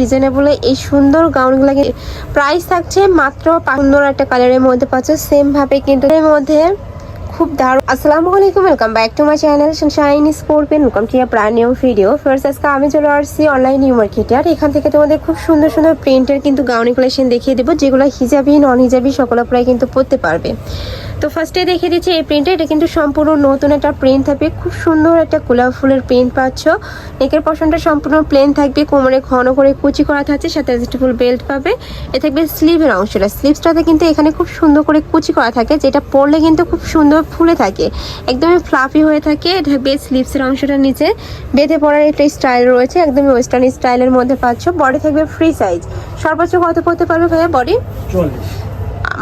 রিজনেবলে এই সুন্দর গাউনগুলো প্রাইস থাকছে মাত্র সুন্দর একটা কালারের মধ্যে পাচ্ছ। সেম ভাবে কিন্তু এর মধ্যে খুব দারুণ আসসালামু আলাইকুম welcome back to my channel shine sport welcome to brand new video first আজকে আমি চলে আসছি অনলাইন নিউ মার্কেটে আর এখান থেকে তোমাদের খুব সুন্দর সুন্দর প্রিন্টের কিন্তু গাউনি কালেকশন দেখিয়ে দেবো, যেগুলো হিজাবি নন হিজাবি সকল প্রায় কিন্তু পড়তে পারবে। তো ফার্স্টে দেখিয়ে দিচ্ছি এই প্রিন্টটা এটা কিন্তু সম্পূর্ণ নতুন একটা প্রিন্ট থাকবে। খুব সুন্দর একটা গোলাপ ফুলের প্রিন্ট পাচ্ছ। নেকের পশনটা সম্পূর্ণ প্লেন থাকবে। কোমরে ঘন করে কুচি করা থাকছে সাথে অ্যাডজাস্টেবল বেল্ট পাবে। এ থাকবে স্লিভের অংশটা। স্লিভসটাতে কিন্তু এখানে খুব সুন্দর করে কুচি করা থাকে যেটা পরলে কিন্তু খুব সুন্দর ফুলে থাকে। একদমই ফ্লাফি হয়ে থাকে। এটা থাকবে স্লিভসের অংশটা নিচে। বেঁধে পড়ার একটা স্টাইল রয়েছে একদমই ওয়েস্টার্ন স্টাইলের মধ্যে পাচ্ছ। বডি থাকবে ফ্রি সাইজ সর্বোচ্চ কত করতে পারবে ভাইয়া বডি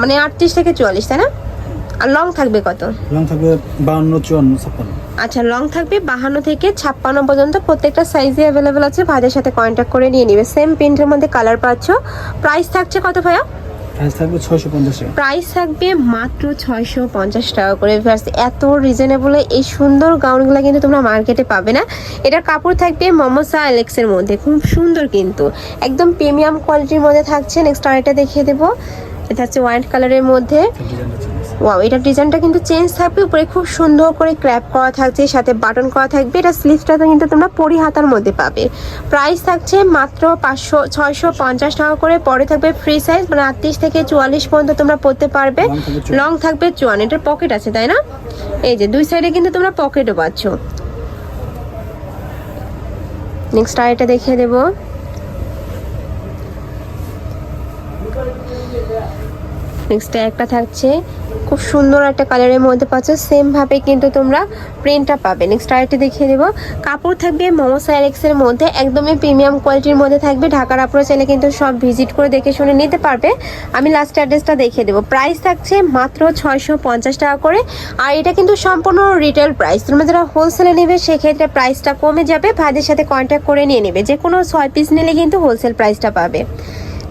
মানে আটত্রিশ থেকে চুয়াল্লিশ তাই না? আর লং থাকবে কত? লং থাকবে বাউন্ন চুয়ান্ন ছাপ্পান্ন। আচ্ছা লং থাকবে বাহান্ন থেকে ছাপ্পান্ন পর্যন্ত। প্রত্যেকটা সাইজে অ্যাভেলেবেল আছে। ভাইদের সাথে কন্ট্যাক্ট করে নিয়ে নিবে। সেম প্রিন্টের মধ্যে কালার পাচ্ছ। প্রাইস থাকছে কত ভাইয়া? প্রাইস থাকবে ছয়শো পঞ্চাশ টাকা। প্রাইস থাকবে মাত্র ছয়শো পঞ্চাশ টাকা করে। Viewers, এত রিজনেবলে এই সুন্দর গাউনগুলো কিন্তু তোমরা মার্কেটে পাবে না। এটার কাপড় থাকবে মমসা অ্যালেক্সের মধ্যে। খুব সুন্দর কিন্তু। একদম প্রিমিয়াম কোয়ালিটির মধ্যে থাকছে। নেক্সট আরেকটা দেখিয়ে দেবো। এটা হচ্ছে হোয়াইট কালারের মধ্যে। ওয়াও এটা ডিজাইনটা কিন্তু চেঞ্জ থাকবে উপরে খুব সুন্দর করে ক্র্যাপ করা থাকছে সাথে বাটন করা থাকবে এটা স্লিভসটাতে কিন্তু তোমরা পরি হাতার মধ্যে পাবে। প্রাইস থাকছে মাত্র পাঁচশো ছয়শো পঞ্চাশ টাকা করে পরে থাকবে ফ্রি সাইজ মানে আটত্রিশ থেকে চুয়াল্লিশ পর্যন্ত তোমরা পরতে পারবে। Long থাকবে চুয়ান্ন। লং থাকবে চুয়ান এটার পকেট আছে তাই না? এই যে দুই সাইডে কিন্তু তোমরা পকেটও পাচ্ছ। নেক্সট আরেকটা দেখিয়ে দেবো। নেক্সট একটা থাকছে, খুব সুন্দর একটা কালারের মধ্যে পাচ্ছ সেম ভাবে কিন্তু তোমরা প্রিন্টটা পাবে। নেক্সট আরেকটা দেখিয়ে দেবো। কাপড় থাকবে মোমোসা এর মধ্যে, একদমই প্রিমিয়াম কোয়ালিটির মধ্যে থাকবে। ঢাকার আপনারা চাইলে কিন্তু সব ভিজিট করে দেখে শুনে নিতে পারবে। আমি লাস্ট অ্যাড্রেসটা দেখিয়ে দেবো। প্রাইস থাকছে মাত্র ছয়শো পঞ্চাশ টাকা করে। আর এটা কিন্তু সম্পূর্ণ রিটেল প্রাইস তোমরা যারা হোলসেলে নেবে, সেক্ষেত্রে প্রাইসটা কমে যাবে। ভাইদের সাথে কন্ট্যাক্ট করে নিয়ে নেবে। যে কোনো ছয় পিস নিলে কিন্তু হোলসেল প্রাইসটা পাবে।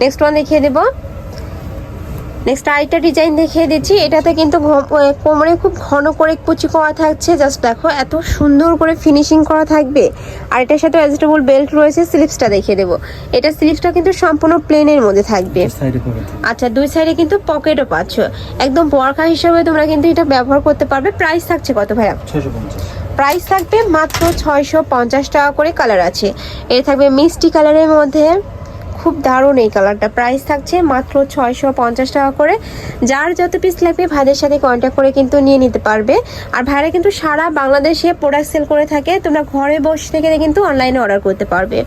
নেক্সট ওয়ান দেখিয়ে দেবো। নেক্সট আরেকটা ডিজাইন দেখিয়ে দিচ্ছি। এটাতে কিন্তু কোমরে খুব ঘন করে কুচি করা থাকছে। জাস্ট দেখো এত সুন্দর করে ফিনিশিং করা থাকবে। আর এটার সাথে অ্যাডজাস্টেবল বেল্ট রয়েছে স্লিপসটা দেখিয়ে দেবো। এটা স্লিপসটা কিন্তু সম্পূর্ণ প্লেনের মধ্যে থাকবে। আচ্ছা দুই সাইডে কিন্তু পকেটও পাচ্ছ। একদম বরখা হিসাবে তোমরা কিন্তু এটা ব্যবহার করতে পারবে। প্রাইস থাকছে কত ভাইয়া? প্রাইস থাকবে মাত্র ছয়শো পঞ্চাশ টাকা করে কালার আছে। এর থাকবে মিষ্টি কালারের মধ্যে। খুব দারুণ এই কালারটা। প্রাইস থাকছে মাত্র ছয়শো পঞ্চাশ টাকা করে। যার যত পিস লাগবে ভাইদের সাথে কন্ট্যাক্ট করে কিন্তু নিয়ে নিতে পারবে। আর ভাইরা কিন্তু সারা বাংলাদেশে প্রোডাক্ট সেল করে থাকে। তোমরা ঘরে বসে থেকে কিন্তু অনলাইনে অর্ডার করতে পারবে।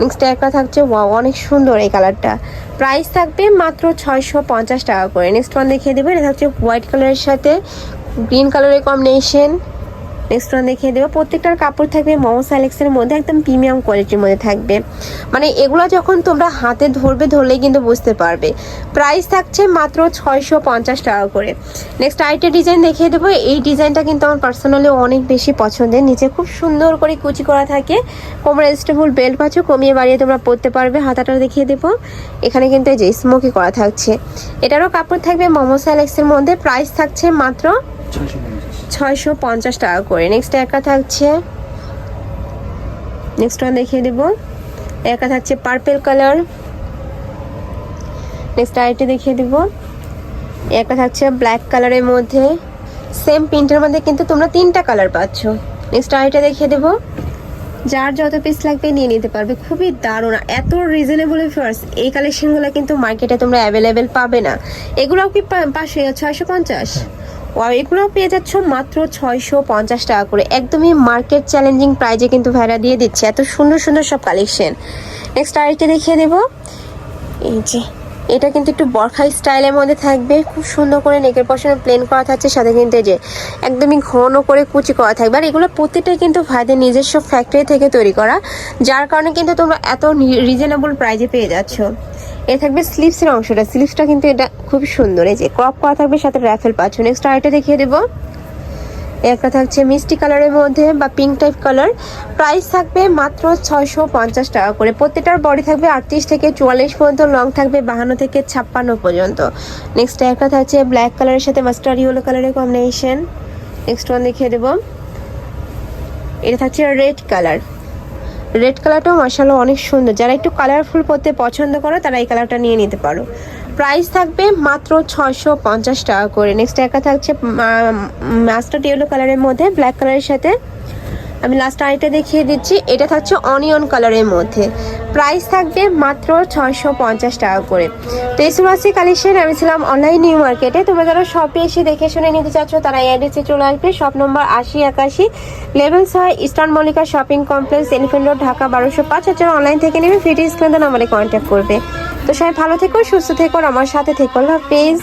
নেক্সট একটা থাকছে ওয়া অনেক সুন্দর এই কালারটা। প্রাইস থাকবে মাত্র ছয়শো পঞ্চাশ টাকা করে। নেক্সট ওয়ান দেখিয়ে দেবো। এটা থাকছে হোয়াইট কালারের সাথে। গ্রিন কালারের কম্বিনেশন ওয়ান দেখিয়ে দেবো। প্রত্যেকটার কাপড় থাকবে মমো স্যালেক্সের মধ্যে একদম প্রিমিয়াম কোয়ালিটির মধ্যে থাকবে। মানে এগুলো যখন তোমরা হাতে ধরবে, ধরলেই কিন্তু বুঝতে পারবে। প্রাইস থাকছে মাত্র ছয়শো পঞ্চাশ টাকা করে। নেক্সট আরেকটা ডিজাইন দেখিয়ে দেবো। এই ডিজাইনটা কিন্তু আমার পার্সোনালি অনেক বেশি পছন্দের। নিচে খুব সুন্দর করে কুচি করা থাকে। কোমর স্টেবল বেল্ট পাচ্ছ, কমিয়ে বাড়িয়ে তোমরা পরতে পারবে। হাতাটা দেখিয়ে দেবো। এখানে কিন্তু এই যে স্মোকি করা থাকছে। এটারও কাপড় থাকবে মোমো স্যালেক্সের মধ্যে। প্রাইস থাকছে মাত্র ছয়শো পঞ্চাশ টাকা করে। নেক্সট একা থাকছে। নেক্সট ওয়ান দেখিয়ে দেবো। একা থাকছে পার্পেল কালার নেক্সট আরেকটি দেখিয়ে দেবো। একা থাকছে ব্ল্যাক কালারের মধ্যে। সেম প্রিন্টের মধ্যে কিন্তু তোমরা তিনটা কালার পাচ্ছ। নেক্সট আরেকটা দেখিয়ে দেবো। যার যত পিস লাগবে নিয়ে নিতে পারবে। খুবই দারুণ। এত রিজনেবল ফার্স এই কালেকশনগুলো কিন্তু মার্কেটে তোমরা অ্যাভেলেবেল পাবে না। এগুলোও কি পা- পাশে ছয়শো পঞ্চাশ? ওয়াও এগুলোও পেয়ে যাচ্ছ মাত্র ছয়শো পঞ্চাশ টাকা করে। একদমই মার্কেট চ্যালেঞ্জিং প্রাইজে কিন্তু ভাইরা দিয়ে দিচ্ছে। এত সুন্দর সুন্দর সব কালেকশন নেক্সট আরেকটা দেখিয়ে দেবো। এই যে এটা কিন্তু একটু বরখা স্টাইলের মধ্যে থাকবে। খুব সুন্দর করে নেকের পশনে প্লেন করা থাকছে, সাথে কিন্তু যে একদমই ঘন করে কুচি করা থাকবে। আর এগুলো প্রত্যেকটাই কিন্তু ভাইদের নিজস্ব ফ্যাক্টরি থেকে তৈরি করা, যার কারণে কিন্তু তোমরা এত রিজনেবল প্রাইজে পেয়ে যাচ্ছ। এ থাকবে স্লিভসের অংশটা। স্লিভসটা কিন্তু এটা খুব সুন্দর। এই যে ক্রপ করা থাকবে, সাথে র্যাফেল পাচ্ছ। নেক্সট আরেকটা দেখিয়ে দেবো। একটা থাকছে মিষ্টি কালারের মধ্যে বা পিঙ্ক টাইপ কালার প্রাইস থাকবে মাত্র ছয়শো পঞ্চাশ টাকা করে। প্রত্যেকটার বডি থাকবে আটত্রিশ থেকে চুয়াল্লিশ পর্যন্ত লং থাকবে বাহান্ন থেকে ছাপ্পান্ন পর্যন্ত। নেক্সট একটা থাকছে ব্ল্যাক কালারের সাথে মাস্টার ইয়েলো কালারের কম্বিনেশন নেক্সট ওয়ান দেখিয়ে দেবো। এটা থাকছে রেড কালার রেড কালারটাও মাসাল্লাহ অনেক সুন্দর। যারা একটু কালারফুল পরতে পছন্দ করো, তারা এই কালারটা নিয়ে নিতে পারো। প্রাইস থাকবে মাত্র ছশো পঞ্চাশ টাকা করে। নেক্সট একা থাকছে মাস্টার ইয়েলো কালারের মধ্যে ব্ল্যাক কালারের সাথে। আমি লাস্ট আইটা দেখিয়ে দিচ্ছি, এটা থাকছে অনিয়ন কালারের মধ্যে। প্রাইস থাকবে মাত্র ছয়শো পঞ্চাশ টাকা করে। তো সুমাসি কালেকশন আমি ছিলাম অনলাইন নিউ মার্কেটে তোমরা যারা শপে এসে দেখে শুনে নিতে চাচ্ছ, তারা অ্যাড্রেসে চলে আসবে। শপ নম্বর আশি একাশি লেভেল ছয় eastern Mallika shopping complex elephant road Dhaka বারোশো পাঁচ। যারা অনলাইন থেকে নেবে ভিডিও স্ক্রিনে নাম্বারে কন্ট্যাক্ট করবে। তো সবাই ভালো থেকো সুস্থ থেকো আমার সাথে থেকো। আল্লাহ হাফেজ।